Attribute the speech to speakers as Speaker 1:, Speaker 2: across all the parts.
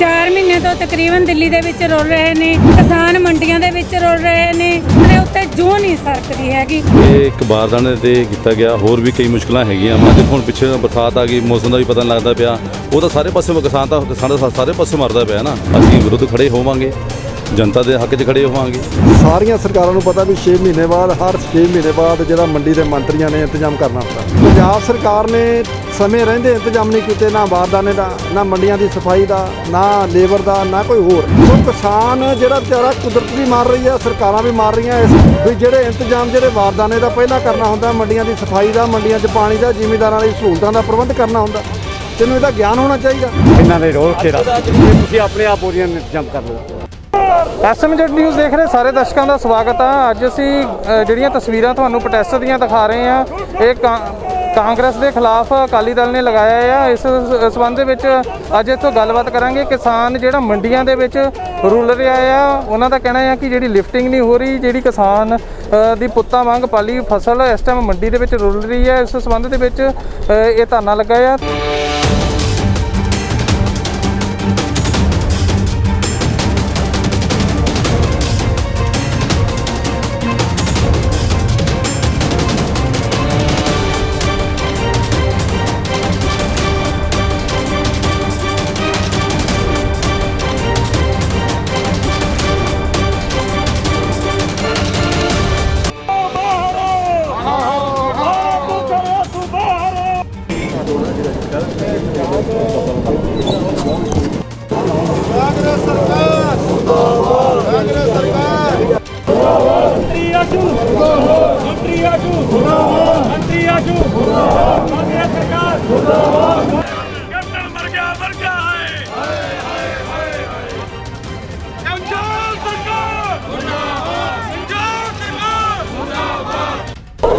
Speaker 1: 4 ਮਹੀਨੇ ਤੋਂ ਤਕਰੀਬਨ ਦਿੱਲੀ ਦੇ ਵਿੱਚ ਰੁਲ ਰਹੇ ਨੇ, ਕਿਸਾਨ ਮੰਡੀਆਂ ਦੇ ਵਿੱਚ ਰੁਲ ਰਹੇ ਨੇ ਉਹਦੇ ਉੱਤੇ ਜੂੰ ਨਹੀਂ ਸਰਕਦੀ ਹੈਗੀ।
Speaker 2: ਇਹ ਇੱਕ ਬਾਰਦਾਨੇ ਤੇ ਕੀਤਾ ਗਿਆ, ਹੋਰ ਵੀ ਕਈ ਮੁਸ਼ਕਲਾਂ ਹੈਗੀਆਂ। ਵਾ ਦੇਖੋ ਹੁਣ ਪਿੱਛੇ ਬਰਸਾਤ ਆ ਗਈ, ਮੌਸਮ ਦਾ ਵੀ ਪਤਾ ਨਹੀਂ ਲੱਗਦਾ ਪਿਆ। ਉਹ ਤਾਂ ਸਾਰੇ ਪਾਸੇ ਕਿਸਾਨ ਤਾਂ ਕਿਸਾਨ ਤਾਂ ਸਾਰੇ ਪਾਸੇ ਮਰਦਾ ਪਿਆ ਨਾ। ਅਸੀਂ ਵਿਰੁੱਧ ਖੜੇ ਹੋਵਾਂਗੇ। ਜਨਤਾ ਦੇ ਹੱਕ 'ਚ ਖੜੇ ਹੋਵਾਂਗੇ।
Speaker 3: ਸਾਰੀਆਂ ਸਰਕਾਰਾਂ ਨੂੰ ਪਤਾ ਵੀ 6 ਮਹੀਨੇ ਬਾਅਦ ਹਰ 6 ਮਹੀਨੇ ਬਾਅਦ ਜਿਹੜਾ ਮੰਡੀ ਦੇ ਮੰਤਰੀਆਂ ਨੇ ਇੰਤਜ਼ਾਮ ਕਰਨਾ ਹੁੰਦਾ। ਪੰਜਾਬ ਸਰਕਾਰ ਨੇ ਸਮੇਂ ਰਹਿੰਦੇ ਇੰਤਜ਼ਾਮ ਨਹੀਂ ਕੀਤੇ ਨਾ ਬਾਰਦਾਨੇ ਦਾ ਨਾ ਮੰਡੀਆਂ ਦੀ ਸਫ਼ਾਈ ਦਾ ਨਾ ਲੇਬਰ ਦਾ ਨਾ ਕੋਈ ਹੋਰ। ਸੋ ਕਿਸਾਨ ਜਿਹੜਾ ਵਿਚਾਰਾ ਕੁਦਰਤ ਵੀ ਮਾਰ ਰਹੀ ਆ ਸਰਕਾਰਾਂ ਵੀ ਮਾਰ ਰਹੀਆਂ ਇਸ ਵੀ ਜਿਹੜੇ ਇੰਤਜ਼ਾਮ ਜਿਹੜੇ ਬਾਰਦਾਨੇ ਦਾ ਪਹਿਲਾਂ ਕਰਨਾ ਹੁੰਦਾ ਮੰਡੀਆਂ ਦੀ ਸਫ਼ਾਈ ਦਾ ਮੰਡੀਆਂ 'ਚ ਪਾਣੀ ਦਾ ਜ਼ਿਮੀਂਦਾਰਾਂ ਲਈ ਸਹੂਲਤਾਂ ਦਾ ਪ੍ਰਬੰਧ ਕਰਨਾ ਹੁੰਦਾ ਤੈਨੂੰ ਇਹਦਾ ਗਿਆਨ ਹੋਣਾ ਚਾਹੀਦਾ।
Speaker 4: ਇਹਨਾਂ ਦੇ ਰੋਲ ਖੇਰਾ ਤੁਸੀਂ ਆਪਣੇ ਆਪ ਉਹਦੀਆਂ ਇੰਤਜ਼ਾਮ ਕਰ ਲਓ।
Speaker 5: ਐਸਐਮਜੈਡ ਨਿਊਜ਼ ਦੇਖ ਰਹੇ ਸਾਰੇ ਦਰਸ਼ਕਾਂ ਦਾ ਸਵਾਗਤ ਆ। ਅੱਜ ਅਸੀਂ ਅ, ਜਿਹੜੀਆਂ ਤਸਵੀਰਾਂ ਤੁਹਾਨੂੰ ਪ੍ਰੋਟੈਸਟ ਦੀਆਂ ਦਿਖਾ ਰਹੇ ਆ ਇਹ ਕਾਂ- ਕਾਂਗਰਸ ਦੇ ਖਿਲਾਫ ਅਕਾਲੀ ਦਲ ਨੇ ਲਗਾਇਆ ਆ। ਇਸ ਸ- ਸੰਬੰਧ ਦੇ ਵਿੱਚ ਅੱਜ ਇੱਥੋਂ ਗੱਲਬਾਤ ਕਰਾਂਗੇ। ਕਿਸਾਨ ਜਿਹੜਾ ਮੰਡੀਆਂ ਦੇ ਵਿੱਚ ਰੁਲ ਰਿਹਾ ਆ ਉਹਨਾਂ ਦਾ ਕਹਿਣਾ ਹੈ ਕਿ ਜਿਹੜੀ ਲਿਫਟਿੰਗ ਨਹੀਂ ਹੋ ਰਹੀ ਜਿਹੜੀ ਕਿਸਾਨ ਅ, ਦੀ ਪੁੱਤਾਂ ਵਾਂਗ ਪਾਲੀ ਫਸਲ ਇਸ ਟਾਈਮ ਮੰਡੀ ਦੇ ਵਿੱਚ ਰੁਲ ਰਹੀ ਹੈ ਇਸ ਸੰਬੰਧ ਦੇ ਵਿੱਚ ਅ, ਇਹ ਧਰਨਾ ਲੱਗਾ ਆ।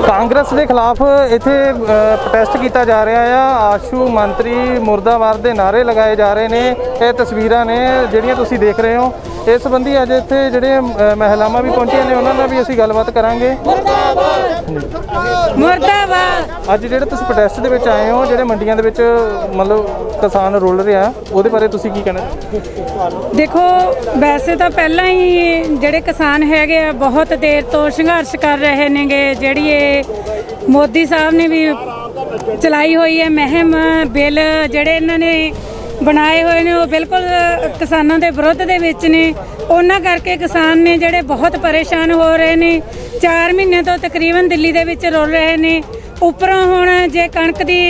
Speaker 6: ਕਾਂਗਰਸ
Speaker 5: ਦੇ ਖਿਲਾਫ ਇੱਥੇ ਪ੍ਰੋਟੈਸਟ ਕੀਤਾ ਜਾ ਰਿਹਾ ਆ। ਆਸ਼ੂ ਮੰਤਰੀ ਮੁਰਦਾਬਾਦ ਦੇ ਨਾਰੇ ਲਗਾਏ ਜਾ ਰਹੇ ਨੇ। ਇਹ ਤਸਵੀਰਾਂ ਨੇ ਜਿਹੜੀਆਂ ਤੁਸੀਂ ਦੇਖ ਰਹੇ ਹੋ। ਇਸ ਸੰਬੰਧੀ ਅੱਜ ਇੱਥੇ ਜਿਹੜੇ ਮਹਿਲਾਵਾਂ ਵੀ ਪਹੁੰਚੀਆਂ ਨੇ ਉਹਨਾਂ ਨਾਲ ਵੀ ਅਸੀਂ ਗੱਲਬਾਤ ਕਰਾਂਗੇ।
Speaker 1: ਮੁਰਦਾਬਾਦ!
Speaker 5: ਅੱਜ ਜਿਹੜੇ ਤੁਸੀਂ ਪ੍ਰੋਟੈਸਟ ਦੇ ਵਿੱਚ ਆਏ ਹੋ ਜਿਹੜੇ ਮੰਡੀਆਂ ਦੇ ਵਿੱਚ ਮਤਲਬ ਕਿਸਾਨ ਰੁਲ ਰਿਹਾ ਉਹਦੇ ਬਾਰੇ ਤੁਸੀਂ ਕੀ ਕਹਿਣਾ?
Speaker 1: ਦੇਖੋ ਵੈਸੇ ਤਾਂ ਪਹਿਲਾਂ ਹੀ ਜਿਹੜੇ ਕਿਸਾਨ ਹੈਗੇ ਆ ਬਹੁਤ ਦੇਰ ਤੋਂ ਸੰਘਰਸ਼ ਕਰ ਰਹੇ ਨੇਗੇ। ਜਿਹੜੀ ਇਹ ਮੋਦੀ ਸਾਹਿਬ ਨੇ ਵੀ ਚਲਾਈ ਹੋਈ ਹੈ ਮਹਿਮ ਬਿੱਲ ਜਿਹੜੇ ਇਹਨਾਂ ਨੇ ਬਣਾਏ ਹੋਏ ਨੇ, ਉਹ ਬਿਲਕੁਲ ਕਿਸਾਨਾਂ ਦੇ ਵਿਰੁੱਧ ਦੇ ਵਿੱਚ ਨੇ। ਉਹਨਾਂ ਕਰਕੇ ਕਿਸਾਨ ਨੇ ਜਿਹੜੇ ਬਹੁਤ ਪਰੇਸ਼ਾਨ ਹੋ ਰਹੇ ਨੇ 4 ਮਹੀਨੇ ਤੋਂ ਤਕਰੀਬਨ ਦਿੱਲੀ ਦੇ ਵਿੱਚ ਰੁਲ ਰਹੇ ਨੇ। ਉੱਪਰੋਂ ਹੁਣ ਜੇ ਕਣਕ ਦੀ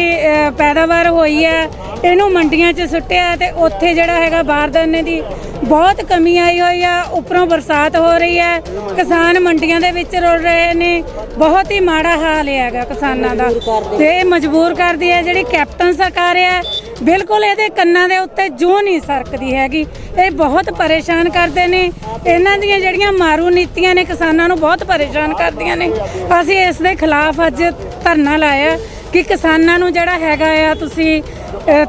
Speaker 1: ਪੈਦਾਵਾਰ ਹੋਈ ਹੈ, ਇਹਨੂੰ ਮੰਡੀਆਂ 'ਚ ਸੁੱਟਿਆ ਤੇ ਉੱਥੇ ਜਿਹੜਾ ਹੈਗਾ ਬਾਰਦਾਨੇ ਦੀ ਬਹੁਤ ਕਮੀ ਆਈ ਹੋਈ ਆ, ਉੱਪਰੋਂ ਬਰਸਾਤ ਹੋ ਰਹੀ ਹੈ, ਕਿਸਾਨ ਮੰਡੀਆਂ ਦੇ ਵਿੱਚ ਰੁਲ ਰਹੇ ਨੇ। ਬਹੁਤ ਹੀ ਮਾੜਾ ਹਾਲ ਹੈਗਾ ਕਿਸਾਨਾਂ ਦਾ। ਤੇ ਇਹ ਮਜਬੂਰ ਕਰਦੀ ਹੈ ਜਿਹੜੀ ਕੈਪਟਨ ਸਰਕਾਰ ਹੈ ਬਿਲਕੁਲ ਇਹਦੇ ਕੰਨਾਂ ਦੇ ਉੱਤੇ ਜੂੰ ਨਹੀਂ ਸਰਕਦੀ ਹੈਗੀ। ਇਹ ਬਹੁਤ ਪਰੇਸ਼ਾਨ ਕਰਦੇ ਨੇ। ਇਹਨਾਂ ਦੀਆਂ ਜਿਹੜੀਆਂ ਮਾਰੂ ਨੀਤੀਆਂ ਨੇ ਕਿਸਾਨਾਂ ਨੂੰ ਬਹੁਤ ਪਰੇਸ਼ਾਨ ਕਰਦੀਆਂ ਨੇ। ਅਸੀਂ ਇਸ ਦੇ ਖਿਲਾਫ ਅੱਜ ਧਰਨਾ ਲਾਇਆ ਕਿ ਕਿਸਾਨਾਂ ਨੂੰ ਜਿਹੜਾ ਹੈਗਾ ਆ ਤੁਸੀਂ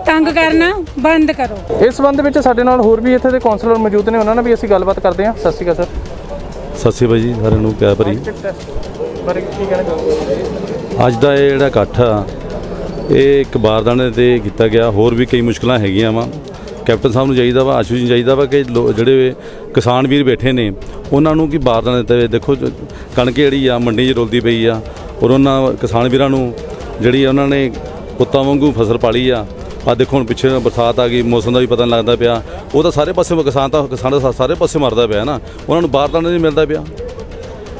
Speaker 1: ਤੰਗ ਕਰਨਾ ਬੰਦ ਕਰੋ।
Speaker 5: ਇਸ ਸੰਬੰਧ ਵਿੱਚ ਸਾਡੇ ਨਾਲ ਹੋਰ ਵੀ ਇੱਥੇ ਦੇ ਕਾਉਂਸਲਰ ਮੌਜੂਦ ਨੇ। ਉਹਨਾਂ ਨਾਲ ਵੀ ਅਸੀਂ ਗੱਲਬਾਤ ਕਰਦੇ ਹਾਂ। ਸਤਿ ਸ਼੍ਰੀ ਅਕਾਲ ਸਰ।
Speaker 2: ਸਤਿ ਸ਼੍ਰੀ ਅਕਾਲ ਜੀ ਸਾਰਿਆਂ ਨੂੰ ਪਿਆਰ ਭਰੀ। ਅੱਜ ਦਾ ਇਹ ਜਿਹੜਾ ਇਕੱਠ ਆ ਇਹ ਇੱਕ ਬਾਰਦਾਨੇ ਤੇ ਕੀਤਾ ਗਿਆ, ਹੋਰ ਵੀ ਕਈ ਮੁਸ਼ਕਲਾਂ ਹੈਗੀਆਂ ਵਾ। ਕੈਪਟਨ ਸਾਹਿਬ ਨੂੰ ਚਾਹੀਦਾ ਵਾ, ਆਸ਼ੂ ਜੀ ਨੂੰ ਚਾਹੀਦਾ ਵਾ ਕਿ ਲੋ- ਜਿਹੜੇ ਕਿਸਾਨ ਵੀਰ ਬੈਠੇ ਨੇ, ਉਹਨਾਂ ਨੂੰ ਕੀ ਬਾਰਦਾਨੇ ਤੇ ਦੇਖੋ, ਜ- ਕਣਕ ਜਿਹੜੀ ਆ, ਮੰਡੀ 'ਚ ਰੁਲਦੀ ਪਈ ਆ, ਔਰ ਉਹਨਾਂ ਕਿਸਾਨ ਵੀਰਾਂ ਨੂੰ ਜਿਹੜੀ ਉਹਨਾਂ ਨੇ ਪੁੱਤਾਂ ਵਾਂਗੂ ਫਸਲ ਪਾਲੀ ਆ। ਆ ਦੇਖੋ, ਹੁਣ ਪਿੱਛੇ ਬਰਸਾਤ ਆ ਗਈ, ਮੌਸਮ ਦਾ ਵੀ ਪਤਾ ਨਹੀਂ ਲੱਗਦਾ ਪਿਆ। ਉਹ ਤਾਂ ਸਾਰੇ ਪਾਸੇ ਕਿਸਾਨ ਤਾਂ ਕਿਸਾਨ ਤਾਂ ਸਾਰੇ ਪਾਸੇ ਮਰਦਾ ਪਿਆ ਨਾ। ਉਹਨਾਂ ਨੂੰ ਬਾਰਦਾਨਾ ਨਹੀਂ ਮਿਲਦਾ ਪਿਆ।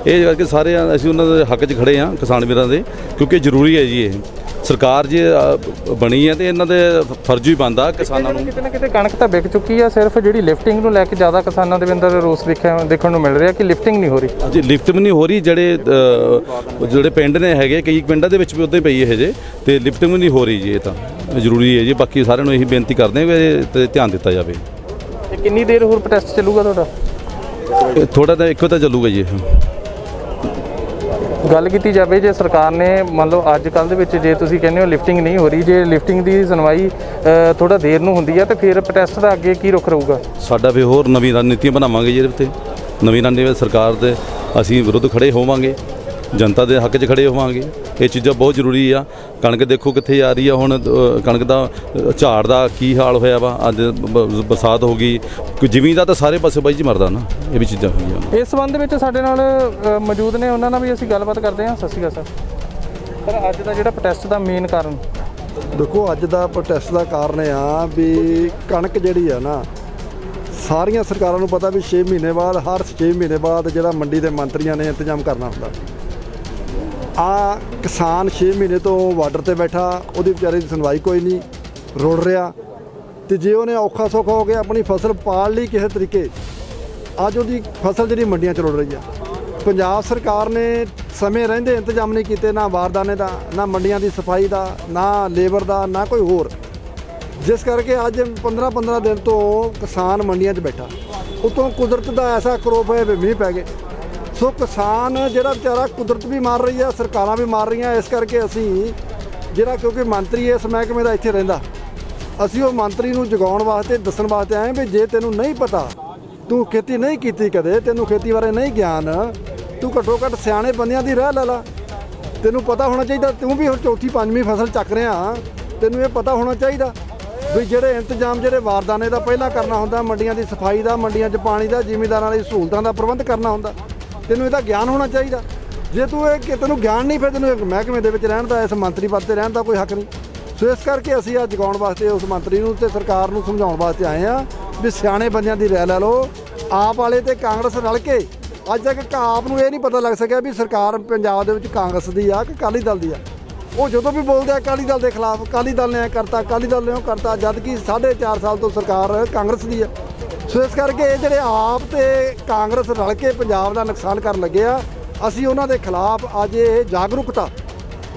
Speaker 2: ਇਹ ਕਰਕੇ ਸਾਰੇ ਆ- ਅਸੀਂ ਉਹਨਾਂ ਦੇ ਹੱਕ 'ਚ ਖੜੇ ਆ ਕਿਸਾਨ ਵੀਰਾਂ ਦੇ, ਕਿਉਂਕਿ ਜ਼ਰੂਰੀ ਹੈ ਜੀ ਇਹ। ਸਰਕਾਰ ਜੇ ਬਣੀ ਹੈ ਤੇ ਇਹਨਾਂ ਦੇ ਫਰਜ਼ ਹੀ ਬਣਦਾ ਕਿਸਾਨਾਂ ਨੂੰ।
Speaker 5: ਕਿਤੇ ਨਾ ਕਿਤੇ ਕਣਕ ਤਾਂ ਵਿਕ ਚੁੱਕੀ ਆ ਸਿਰਫ ਜਿਹੜੀ ਲਿਫਟਿੰਗ ਨੂੰ ਲੈ ਕੇ ਜ਼ਿਆਦਾ ਕਿਸਾਨਾਂ ਦੇ ਅੰਦਰ ਰੋਸ ਦੇਖਿਆ ਦੇਖਣ ਨੂੰ ਮਿਲ ਰਿਹਾ ਕਿ ਲਿਫਟਿੰਗ ਨਹੀਂ ਹੋ ਰਹੀ।
Speaker 2: ਅਜੇ ਲਿਫਟ ਵੀ ਨਹੀਂ ਹੋ ਰਹੀ ਜਿਹੜੇ ਜਿਹੜੇ ਪਿੰਡ ਨੇ ਹੈਗੇ ਕਈ ਪਿੰਡਾਂ ਦੇ ਵਿੱਚ ਵੀ ਉਦਾਂ ਹੀ ਪਈ ਹੈ ਜੇ ਤੇ ਲਿਫਟ ਵੀ ਨਹੀਂ ਹੋ ਰਹੀ ਜੀ ਇਹ ਤਾਂ। ਜ਼ਰੂਰੀ ਹੈ ਜੀ ਬਾਕੀ ਸਾਰਿਆਂ ਨੂੰ ਇਹੀ ਬੇਨਤੀ ਕਰਦੇ ਹਾਂ ਵੀ ਧਿਆਨ ਦਿੱਤਾ ਜਾਵੇ।
Speaker 5: ਤੇ ਕਿੰਨੀ ਦੇਰ ਹੋਰ ਪ੍ਰੋਟੈਸਟ ਚੱਲੂਗਾ ਤੁਹਾਡਾ?
Speaker 2: ਥੋੜਾ ਤਾਂ ਇੱਕੋ ਤਾਂ ਚੱਲੂਗਾ ਜੀ ਇਹ।
Speaker 5: ਗੱਲ ਕੀਤੀ ਜਾਵੇ ਜੇ ਸਰਕਾਰ ਨੇ, ਮੰਨ ਲਓ ਅੱਜ ਕੱਲ ਦੇ ਵਿੱਚ ਜੇ ਤੁਸੀਂ ਕਹਿੰਦੇ ਹੋ ਲਿਫਟਿੰਗ ਨਹੀਂ ਹੋ ਰਹੀ, ਜੇ ਲਿਫਟਿੰਗ ਦੀ ਸੁਣਵਾਈ ਥੋੜਾ ਦੇਰ ਨੂੰ ਹੁੰਦੀ ਹੈ ਤੇ ਫਿਰ ਪ੍ਰੋਟੈਸਟ ਦਾ ਅੱਗੇ ਕੀ ਰੁਖ ਰਹੂਗਾ?
Speaker 2: ਸਾਡਾ ਵੀ ਹੋਰ ਨਵੀਂ ਰਣਨੀਤੀਆਂ ਬਣਾਵਾਂਗੇ ਜਿਹਦੇ ਉੱਤੇ ਨਵੀਂ ਰਣਨੀਤੀ ਸਰਕਾਰ ਦੇ ਅਸੀਂ ਵਿਰੁੱਧ ਖੜੇ ਹੋਵਾਂਗੇ। ਜਨਤਾ ਦੇ ਹੱਕ 'ਚ ਖੜੇ ਹੋਵਾਂਗੇ। ਇਹ ਚੀਜ਼ਾਂ ਬਹੁਤ ਜ਼ਰੂਰੀ ਆ। ਕਣਕ ਦੇਖੋ ਕਿੱਥੇ ਜਾ ਰਹੀ ਆ ਹੁਣ ਅ, ਕਣਕ ਦਾ ਅ, ਝਾੜ ਦਾ ਕੀ ਹਾਲ ਹੋਇਆ ਵਾ? ਅੱਜ ਬ- ਬਰਸਾਤ ਹੋ ਗਈ। ਜ਼ਮੀਨ ਦਾ ਤਾਂ ਸਾਰੇ ਪਾਸੇ ਬਾਈ ਜੀ ਮਰਦਾ ਨਾ। ਇਹ ਵੀ ਚੀਜ਼ਾਂ ਹੋਈਆਂ।
Speaker 5: ਇਸ ਸੰਬੰਧ ਵਿੱਚ ਸਾਡੇ ਨਾਲ ਅ, ਮੌਜੂਦ ਨੇ। ਉਹਨਾਂ ਨਾਲ ਵੀ ਅਸੀਂ ਗੱਲਬਾਤ ਕਰਦੇ ਹਾਂ। ਸਤਿ ਸ਼੍ਰੀ ਅਕਾਲ ਸਰ। ਸਰ ਅੱਜ ਦਾ ਜਿਹੜਾ ਪ੍ਰੋਟੈਸਟ ਦਾ ਮੇਨ ਕਾਰਨ?
Speaker 3: ਦੇਖੋ ਅੱਜ ਦਾ ਪ੍ਰੋਟੈਸਟ ਦਾ ਕਾਰਨ ਇਹ ਆ ਵੀ ਕਣਕ ਜਿਹੜੀ ਆ ਨਾ ਸਾਰੀਆਂ ਸਰਕਾਰਾਂ ਨੂੰ ਪਤਾ ਵੀ 6 ਮਹੀਨੇ ਬਾਅਦ ਹਰ 6 ਮਹੀਨੇ ਬਾਅਦ ਜਿਹੜਾ ਮੰਡੀ ਦੇ ਮੰਤਰੀਆਂ ਨੇ ਇੰਤਜ਼ਾਮ ਕਰਨਾ ਹੁੰਦਾ। ਆ ਕਿਸਾਨ 6 ਮਹੀਨੇ ਤੋਂ ਬਾਰਡਰ ਤੇ ਬੈਠਾ, ਉਹਦੀ ਵਿਚਾਰੇ ਦੀ ਸੁਣਵਾਈ ਕੋਈ ਨਹੀਂ, ਰੁੜ ਰਿਹਾ। ਤੇ ਜੇ ਉਹਨੇ ਔਖਾ ਸੌਖਾ ਹੋ ਕੇ ਆਪਣੀ ਫਸਲ ਪਾਲ ਲਈ ਕਿਸੇ ਤਰੀਕੇ, ਅੱਜ ਉਹਦੀ ਫਸਲ ਜਿਹੜੀ ਮੰਡੀਆਂ 'ਚ ਰੁੜ ਰਹੀ ਆ। ਪੰਜਾਬ ਸਰਕਾਰ ਨੇ ਸਮੇਂ ਰਹਿੰਦੇ ਇੰਤਜ਼ਾਮ ਨਹੀਂ ਕੀਤੇ, ਨਾ ਵਾਰਦਾਨੇ ਦਾ, ਨਾ ਮੰਡੀਆਂ ਦੀ ਸਫ਼ਾਈ ਦਾ, ਨਾ ਲੇਬਰ ਦਾ, ਨਾ ਕੋਈ ਹੋਰ। ਜਿਸ ਕਰਕੇ ਅੱਜ 15-15 ਦਿਨ ਤੋਂ ਕਿਸਾਨ ਮੰਡੀਆਂ 'ਚ ਬੈਠਾ। ਉਤੋਂ ਕੁਦਰਤ ਦਾ ਐਸਾ ਕਰੋਪ ਹੈ ਵੀ ਮੀਂਹ ਪੈ ਗਏ। ਸੋ ਕਿਸਾਨ ਜਿਹੜਾ ਵਿਚਾਰਾ ਕੁਦਰਤ ਵੀ ਮਾਰ ਰਹੀ ਹੈ ਸਰਕਾਰਾਂ ਵੀ ਮਾਰ ਰਹੀਆਂ, ਇਸ ਕਰਕੇ ਅਸੀਂ ਜਿਹੜਾ ਕਿਉਂਕਿ ਮੰਤਰੀ ਇਸ ਮਹਿਕਮੇ ਦਾ ਇੱਥੇ ਰਹਿੰਦਾ, ਅਸੀਂ ਉਹ ਮੰਤਰੀ ਨੂੰ ਜਗਾਉਣ ਵਾਸਤੇ, ਦੱਸਣ ਵਾਸਤੇ ਆਏ ਵੀ ਜੇ ਤੈਨੂੰ ਨਹੀਂ ਪਤਾ, ਤੂੰ ਖੇਤੀ ਨਹੀਂ ਕੀਤੀ ਕਦੇ, ਤੈਨੂੰ ਖੇਤੀ ਬਾਰੇ ਨਹੀਂ ਗਿਆਨ, ਤੂੰ ਘੱਟੋ ਘੱਟ ਸਿਆਣੇ ਬੰਦਿਆਂ ਦੀ ਰਾਹ ਲੈ ਲਾ। ਤੈਨੂੰ ਪਤਾ ਹੋਣਾ ਚਾਹੀਦਾ, ਤੂੰ ਵੀ ਹੁਣ ਚੌਥੀ, ਪੰਜਵੀਂ ਫਸਲ ਚੱਕ ਰਿਹਾ ਤੈਨੂੰ ਇਹ ਪਤਾ ਹੋਣਾ ਚਾਹੀਦਾ ਵੀ ਜਿਹੜੇ ਇੰਤਜ਼ਾਮ, ਜਿਹੜੇ ਵਾਰਦਾਨੇ ਦਾ ਪਹਿਲਾਂ ਕਰਨਾ ਹੁੰਦਾ, ਮੰਡੀਆਂ ਦੀ ਸਫ਼ਾਈ ਦਾ, ਮੰਡੀਆਂ 'ਚ ਪਾਣੀ ਦਾ, ਜ਼ਿਮੀਦਾਰਾਂ ਲਈ ਸਹੂਲਤਾਂ ਦਾ ਪ੍ਰਬੰਧ ਕਰਨਾ ਹੁੰਦਾ ਤੈਨੂੰ ਇਹਦਾ ਗਿਆਨ ਹੋਣਾ ਚਾਹੀਦਾ। ਜੇ ਤੂੰ ਇਹ ਕਿ ਤੈਨੂੰ ਗਿਆਨ ਨਹੀਂ, ਫਿਰ ਤੈਨੂੰ ਇੱਕ ਮਹਿਕਮੇ ਦੇ ਵਿੱਚ ਰਹਿਣ ਦਾ, ਇਸ ਮੰਤਰੀ ਪਦ ਤੇ ਰਹਿਣ ਦਾ ਕੋਈ ਹੱਕ ਨਹੀਂ। ਸੋ ਇਸ ਕਰਕੇ ਅਸੀਂ ਅੱਜ ਜਗਾਉਣ ਵਾਸਤੇ ਉਸ ਮੰਤਰੀ ਨੂੰ ਤੇ ਸਰਕਾਰ ਨੂੰ ਸਮਝਾਉਣ ਵਾਸਤੇ ਆਏ ਆ ਵੀ ਸਿਆਣੇ ਬੰਦਿਆਂ ਦੀ ਰਾਏ ਲੈ ਲਓ। ਆਪ ਵਾਲੇ ਤੇ ਕਾਂਗਰਸ ਰਲ ਕੇ ਅੱਜ ਤੱਕ ਆਪ ਨੂੰ ਇਹ ਨਹੀਂ ਪਤਾ ਲੱਗ ਸਕਿਆ ਵੀ ਸਰਕਾਰ ਪੰਜਾਬ ਦੇ ਵਿੱਚ ਕਾਂਗਰਸ ਦੀ ਆ ਕਿ ਅਕਾਲੀ ਦਲ ਦੀ ਆ। ਉਹ ਜਦੋਂ ਵੀ ਬੋਲਦੇ ਆ, ਅਕਾਲੀ ਦਲ ਦੇ ਖਿਲਾਫ ਅਕਾਲੀ ਦਲ ਨੇ ਇਹ ਕਰਤਾ, ਅਕਾਲੀ ਦਲ ਨੇ ਉਹ ਕਰਤਾ ਜਦ ਕਿ 4.5 ਸਾਲ ਤੋਂ ਸਰਕਾਰ ਕਾਂਗਰਸ ਦੀ ਆ। ਸੋ ਇਸ ਕਰਕੇ ਇਹ ਜਿਹੜੇ ਆਪ ਤੇ ਕਾਂਗਰਸ ਰਲ ਕੇ ਪੰਜਾਬ ਦਾ ਨੁਕਸਾਨ ਕਰਨ ਲੱਗੇ ਆ ਅਸੀਂ ਉਹਨਾਂ ਦੇ ਖਿਲਾਫ ਅੱਜ ਇਹ ਜਾਗਰੂਕਤਾ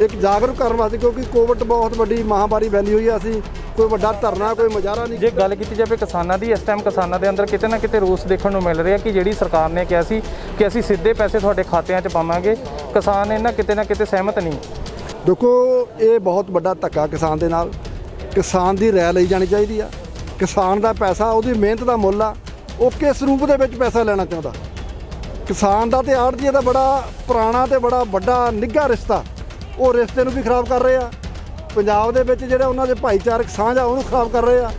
Speaker 3: ਇੱਕ ਜਾਗਰੂਕ ਕਰਨ ਵਾਸਤੇ ਕਿਉਂਕਿ ਕੋਵਿਡ ਬਹੁਤ ਵੱਡੀ ਮਹਾਮਾਰੀ ਫੈਲੀ ਹੋਈ ਆ ਅਸੀਂ ਕੋਈ ਵੱਡਾ ਧਰਨਾ ਕੋਈ ਮੁਜ਼ਾਹਰਾ ਨਹੀਂ
Speaker 5: ਜੇ ਗੱਲ ਕੀਤੀ ਜਾਵੇ ਕਿਸਾਨਾਂ ਦੀ ਇਸ ਟਾਈਮ ਕਿਸਾਨਾਂ ਦੇ ਅੰਦਰ ਕਿਤੇ ਨਾ ਕਿਤੇ ਰੋਸ ਦੇਖਣ ਨੂੰ ਮਿਲ ਰਿਹਾ ਕਿ ਜਿਹੜੀ ਸਰਕਾਰ ਨੇ ਕਿਹਾ ਸੀ ਕਿ ਅਸੀਂ ਸਿੱਧੇ ਪੈਸੇ ਤੁਹਾਡੇ ਖਾਤਿਆਂ 'ਚ ਪਾਵਾਂਗੇ ਕਿਸਾਨ ਇਹਨਾਂ ਕਿਤੇ ਨਾ ਕਿਤੇ ਸਹਿਮਤ ਨਹੀਂ।
Speaker 3: ਦੇਖੋ ਇਹ ਬਹੁਤ ਵੱਡਾ ਧੱਕਾ ਕਿਸਾਨ ਦੇ ਨਾਲ ਕਿਸਾਨ ਦੀ ਰਾਇ ਲਈ ਜਾਣੀ ਚਾਹੀਦੀ ਆ। ਕਿਸਾਨ ਦਾ ਪੈਸਾ, ਉਹਦੀ ਮਿਹਨਤ ਦਾ ਮੁੱਲ ਆ, ਉਹ ਕਿਸ ਰੂਪ ਦੇ ਵਿੱਚ ਪੈਸਾ ਲੈਣਾ ਚਾਹੁੰਦਾ? ਕਿਸਾਨ ਦਾ ਤੇ ਆੜ੍ਹਤੀਏ ਦਾ ਬੜਾ ਪੁਰਾਣਾ ਤੇ ਬੜਾ ਵੱਡਾ ਨਿੱਘਾ ਰਿਸ਼ਤਾ, ਉਹ ਰਿਸ਼ਤੇ ਨੂੰ ਵੀ ਖਰਾਬ ਕਰ ਰਹੇ ਆ। ਪੰਜਾਬ ਦੇ ਵਿੱਚ ਜਿਹੜਾ ਉਹਨਾਂ ਦੇ ਭਾਈਚਾਰਕ ਸਾਂਝ ਆ, ਉਹਨੂੰ ਖਰਾਬ ਕਰ ਰਹੇ ਆ।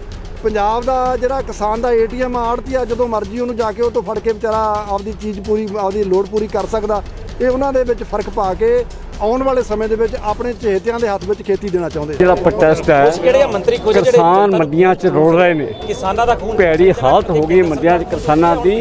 Speaker 3: ਪੰਜਾਬ ਦਾ ਜਿਹੜਾ ਕਿਸਾਨ ਦਾ ਏਟੀਐਮ ਆ ਜਦੋਂ ਮਰਜ਼ੀ ਉਹਨੂੰ ਜਾ ਕੇ ਉਹ ਤੋਂ ਫੜ ਕੇ ਵਿਚਾਰਾ ਆਪਦੀ ਚੀਜ਼ ਪੂਰੀ, ਆਪਦੀ ਲੋੜ ਪੂਰੀ ਕਰ ਸਕਦਾ। ਇਹ ਉਹਨਾਂ ਦੇ ਵਿੱਚ ਫ਼ਰਕ ਪਾ ਕੇ ਆਉਣ ਵਾਲੇ ਸਮੇਂ ਦੇ ਵਿੱਚ ਆਪਣੇ ਚਹੇਤਿਆਂ ਦੇ ਹੱਥ ਵਿੱਚ ਖੇਤੀ ਦੇਣਾ ਚਾਹੁੰਦੇ
Speaker 4: ਜਿਹੜਾ ਪ੍ਰੋਟੈਸਟ ਹੈ
Speaker 7: ਕਿਹੜੇ ਆ ਮੰਤਰੀ ਕੁਝ ਜਿਹੜੇ
Speaker 4: ਕਿਸਾਨ ਮੰਡੀਆਂ 'ਚ ਰੋਲ ਰਹੇ ਨੇ।
Speaker 7: ਕਿਸਾਨਾਂ ਦਾ ਖੂਨ
Speaker 4: ਭੈੜੀ ਹਾਲਤ ਹੋ ਗਈ ਮੰਡੀਆਂ 'ਚ ਕਿਸਾਨਾਂ ਦੀ।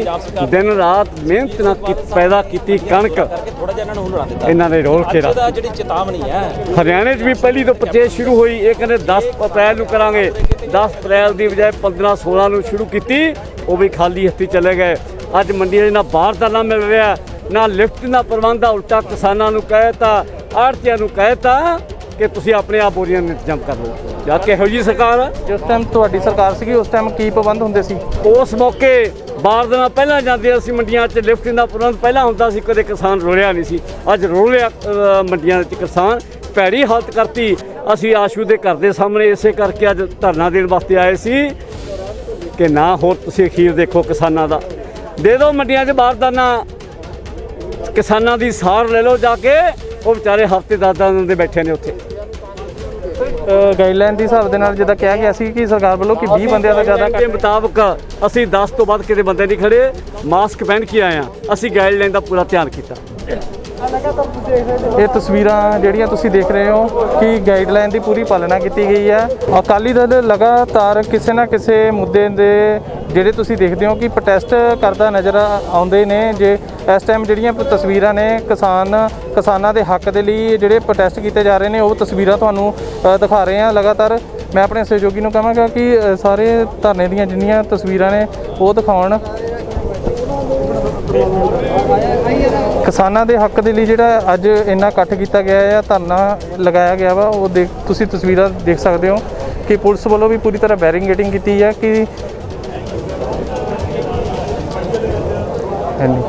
Speaker 4: ਦਿਨ ਰਾਤ ਮਿਹਨਤ ਨਾਲ ਕੀ- ਪੈਦਾ ਕੀਤੀ ਕਣਕ।
Speaker 7: ਥੋੜਾ ਜਿਹਾ ਇਹਨਾਂ ਨੂੰ ਹੁਨਰਾਂ ਦਿੱਤਾ।
Speaker 4: ਇਹਨਾਂ ਨੇ ਰੋਲ ਕੇ
Speaker 7: ਅੱਜ
Speaker 4: ਰੱਖ
Speaker 7: ਦਾ ਜਿਹੜੀ ਚੇਤਾਵਨੀ ਹੈ
Speaker 4: ਹਰਿਆਣੇ 'ਚ ਵੀ ਪਹਿਲੀ ਤੋਂ ਪਰਚੇਸ ਸ਼ੁਰੂ ਹੋਈ ਇਹ ਕਹਿੰਦੇ 10 ਅਪ੍ਰੈਲ ਨੂੰ ਕਰਾਂਗੇ। 10 ਅਪ੍ਰੈਲ ਦੀ ਬਜਾਏ 15 16 ਨੂੰ ਸ਼ੁਰੂ ਕੀਤੀ ਉਹ ਵੀ ਖਾਲੀ ਹੱਥੀ ਚਲੇ ਗਏ। ਅੱਜ ਮੰਡੀਆਂ 'ਚ ਨਾ ਬਾਹਰ ਦਾ ਨਾ ਮਿਲ ਰਿਹਾ। ਨਾ ਲਿਫਟ ਨਾ ਪ੍ਰਬੰਧ ਆ ਉਲਟਾ ਕਿਸਾਨਾਂ ਨੂੰ ਕਹਿਤਾ ਆੜਤੀਆਂ ਨੂੰ ਕਹਿਤਾ ਕਿ ਤੁਸੀਂ ਆਪਣੇ ਆਪ ਬੋਰੀਆਂ ਦਾ ਇੰਤਜ਼ਾਮ ਕਰ ਲਓ। ਜਾ ਕੇ ਇਹੋ ਜੀ ਸਰਕਾਰ ਆ?
Speaker 5: ਜਿਸ ਟਾਈਮ ਤੁਹਾਡੀ ਸਰਕਾਰ ਸੀਗੀ ਉਸ ਟਾਈਮ ਕੀ ਪ੍ਰਬੰਧ ਹੁੰਦੇ ਸੀ?
Speaker 4: ਉਸ ਮੌਕੇ ਬਾਰ ਦਿਨਾਂ ਪਹਿਲਾਂ ਜਾਂਦੇ ਅਸੀਂ ਮੰਡੀਆਂ 'ਚ ਲਿਫਟ ਦਾ ਪ੍ਰਬੰਧ ਪਹਿਲਾਂ ਹੁੰਦਾ ਸੀ ਕਦੇ ਕਿਸਾਨ ਰੋਲਿਆ ਨਹੀਂ ਸੀ। ਅੱਜ ਰੋਲਿਆ ਮੰਡੀਆਂ 'ਚ ਕਿਸਾਨ ਭੈੜੀ ਹਾਲਤ ਕਰਤੀ। ਅਸੀਂ ਆਸ਼ੂ ਦੇ ਘਰ ਦੇ ਸਾਹਮਣੇ ਇਸੇ ਕਰਕੇ ਅੱਜ ਧਰਨਾ ਦੇਣ ਵਾਸਤੇ ਆਏ ਸੀ ਕਿ ਨਾ ਹੋਰ ਤੁਸੀਂ ਅਖੀਰ ਦੇਖੋ ਕਿਸਾਨਾਂ ਦਾ। ਦੇ ਦਿਓ ਮੰਡੀਆਂ 'ਚ ਬਾਰਦਾਨਾ ਕਿਸਾਨਾਂ ਦੀ ਸਾਰ ਲੈ ਲਓ ਜਾ ਕੇ। ਉਹ ਵਿਚਾਰੇ ਹਫ਼ਤੇ ਦਸ ਦਸ ਦਿਨ ਦੇ ਬੈਠੇ ਨੇ ਉੱਥੇ।
Speaker 5: ਗਾਈਡਲਾਈਨ ਦੇ ਹਿਸਾਬ ਦੇ ਨਾਲ ਜਿੱਦਾਂ ਕਿਹਾ ਗਿਆ ਸੀ ਕਿ ਸਰਕਾਰ ਵੱਲੋਂ ਕਿ 20 ਬੰਦਿਆਂ ਤੋਂ ਜ਼ਿਆਦਾ
Speaker 4: ਦੇ ਮੁਤਾਬਕ ਅਸੀਂ 10 ਤੋਂ ਵੱਧ ਕਿਤੇ ਬੰਦੇ ਨਹੀਂ ਖੜੇ। ਮਾਸਕ ਪਹਿਨ ਕੇ ਆਏ ਆ ਅਸੀਂ ਗਾਈਡਲਾਈਨ ਦਾ ਪੂਰਾ ਧਿਆਨ ਕੀਤਾ।
Speaker 5: ਇਹ ਤਸਵੀਰਾਂ ਜਿਹੜੀਆਂ ਤੁਸੀਂ ਦੇਖ ਰਹੇ ਹੋ ਕਿ ਗਾਈਡਲਾਈਨ ਦੀ ਪੂਰੀ ਪਾਲਣਾ ਕੀਤੀ ਗਈ ਹੈ। ਅਕਾਲੀ ਦਲ ਲਗਾਤਾਰ ਕਿਸੇ ਨਾ ਕਿਸੇ ਮੁੱਦੇ ਦੇ ਜਿਹੜੇ ਤੁਸੀਂ ਦੇਖਦੇ ਹੋ ਕਿ ਪ੍ਰੋਟੈਸਟ ਕਰਦਾ ਨਜ਼ਰ ਆਉਂਦੇ ਨੇ। ਜੇ ਇਸ ਟਾਈਮ ਜਿਹੜੀਆਂ ਤਸਵੀਰਾਂ ਨੇ ਕਿਸਾਨ ਕਿਸਾਨਾਂ ਦੇ ਹੱਕ ਦੇ ਲਈ ਜਿਹੜੇ ਪ੍ਰੋਟੈਸਟ ਕੀਤੇ ਜਾ ਰਹੇ ਨੇ, ਉਹ ਤਸਵੀਰਾਂ ਤੁਹਾਨੂੰ ਦਿਖਾ ਰਹੇ ਹਾਂ। ਲਗਾਤਾਰ ਮੈਂ ਆਪਣੇ ਸਹਿਯੋਗੀ ਨੂੰ ਕਹਾਂਗਾ ਕਿ ਸਾਰੇ ਧਰਨੇ ਦੀਆਂ ਜਿੰਨੀਆਂ ਤਸਵੀਰਾਂ ਨੇ, ਉਹ ਦਿਖਾਉਣ। ਕਿਸਾਨਾਂ ਦੇ ਹੱਕ ਦੇ ਲਈ ਜਿਹੜਾ ਅੱਜ ਇੰਨਾ ਇਕੱਠ ਕੀਤਾ ਗਿਆ ਹੈ ਧਰਨਾ ਲਗਾਇਆ ਗਿਆ ਵਾ ਉਹ ਦੇਖ ਤੁਸੀਂ ਤਸਵੀਰਾਂ ਦੇਖ ਸਕਦੇ ਹੋ ਕਿ ਪੁਲਿਸ ਵੱਲੋਂ ਵੀ ਪੂਰੀ ਤਰ੍ਹਾਂ ਬੈਰਿੰਗੇਟਿੰਗ ਕੀਤੀ ਹੈ ਕਿ ਹਾਂਜੀ।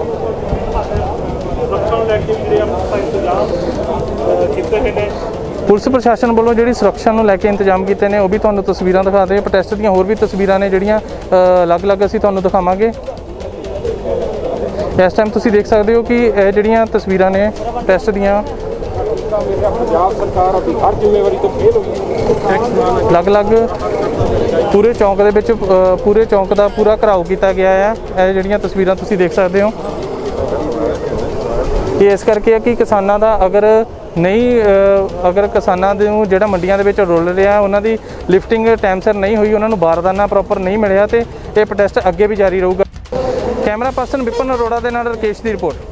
Speaker 5: ਪੁਲਿਸ ਪ੍ਰਸ਼ਾਸਨ ਵੱਲੋਂ ਜਿਹੜੀ ਸੁਰੱਖਿਆ ਨੂੰ ਲੈ ਕੇ ਇੰਤਜ਼ਾਮ ਕੀਤੇ ਨੇ ਉਹ ਵੀ ਤੁਹਾਨੂੰ ਤਸਵੀਰਾਂ ਦਿਖਾਦੇ ਹਾਂ ਪ੍ਰੋਟੈਸਟ ਦੀਆਂ ਹੋਰ ਵੀ ਤਸਵੀਰਾਂ ਨੇ ਜਿਹੜੀਆਂ ਅਲੱਗ-ਅਲੱਗ ਅਸੀਂ ਤੁਹਾਨੂੰ ਦਿਖਾਵਾਂਗੇ। ਇਸ ਟਾਈਮ ਤੁਸੀਂ ਦੇਖ ਸਕਦੇ ਹੋ ਕਿ ਇਹ ਜਿਹੜੀਆਂ ਤਸਵੀਰਾਂ ਨੇ ਟੈਸਟ ਦੀਆਂ
Speaker 6: ਪੰਜਾਬ ਸਰਕਾਰ ਆਪਣੀ ਹਰ ਜ਼ਿੰਮੇਵਾਰੀ ਤੋਂ ਫੇਲ ਹੋਈ
Speaker 5: ਅਲੱਗ-ਅਲੱਗ ਪੂਰੇ ਚੌਂਕ ਦੇ ਵਿੱਚ ਪੂਰੇ ਚੌਂਕ ਦਾ ਪੂਰਾ ਘਰਾਓ ਕੀਤਾ ਗਿਆ ਹੈ ਇਹ ਜਿਹੜੀਆਂ ਤਸਵੀਰਾਂ ਤੁਸੀਂ ਦੇਖ ਸਕਦੇ ਹੋ। ਇਹ ਇਸ ਕਰਕੇ ਹੈ ਕਿ ਕਿਸਾਨਾਂ ਦਾ ਅਗਰ ਨਹੀਂ ਅਗਰ ਕਿਸਾਨਾਂ ਦੇ ਨੂੰ ਜਿਹੜਾ ਮੰਡੀਆਂ ਦੇ ਵਿੱਚ ਰੁਲ ਰਿਹਾ ਉਹਨਾਂ ਦੀ ਲਿਫਟਿੰਗ ਟਾਈਮ ਸਿਰ ਨਹੀਂ ਹੋਈ ਉਹਨਾਂ ਨੂੰ ਬਾਰਦਾਨਾ ਪ੍ਰੋਪਰ ਨਹੀਂ ਮਿਲਿਆ ਤੇ ਇਹ ਪ੍ਰੋਟੈਸਟ ਅੱਗੇ ਵੀ ਜਾਰੀ ਰਹੂਗਾ। ਕੈਮਰਾ ਪਰਸਨ ਵਿਪਨ ਅਰੋੜਾ ਦੇ ਨਾਲ ਰਕੇਸ਼ ਦੀ ਰਿਪੋਰਟ।